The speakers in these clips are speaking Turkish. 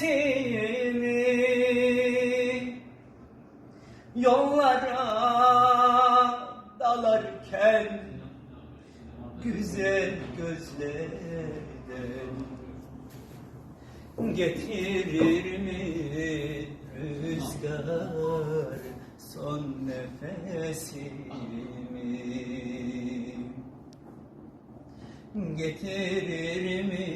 nefesimi Yollara dalarken Güzel gözlerden Getirir mi rüzgar son nefesimi Getirir mi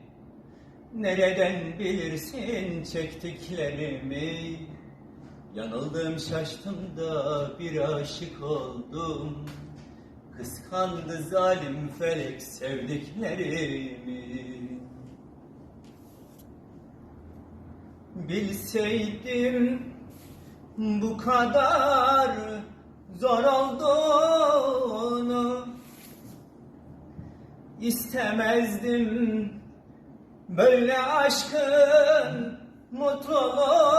Nereden bilirsin çektiklerimi? Yanıldım şaştım da bir aşık oldum. Kıskandı zalim felek sevdiklerimi. Bilseydim bu kadar zor olduğunu istemezdim böyle aşkın mutluluğunu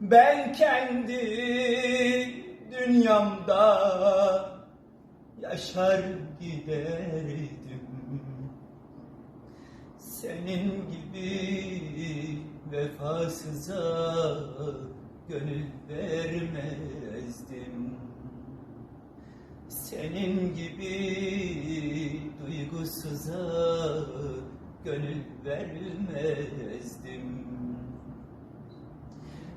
ben kendi dünyamda yaşar giderdim senin gibi vefasıza gönül vermezdim. Senin gibi duygusuza gönül vermezdim.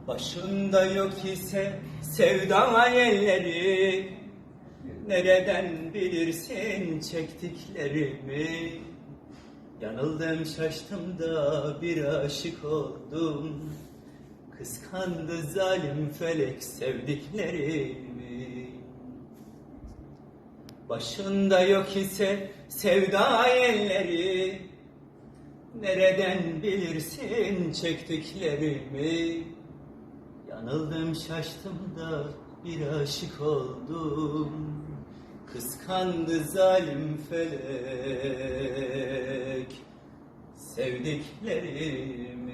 Başında yok ise sevda elleri Nereden bilirsin çektiklerimi? Yanıldım şaştım da bir aşık oldum. Kıskandı zalim felek sevdiklerimi Başında yok ise sevda elleri. Nereden bilirsin çektiklerimi? Yanıldım şaştım da bir aşık oldum. Kıskandı zalim felek. Sevdiklerimi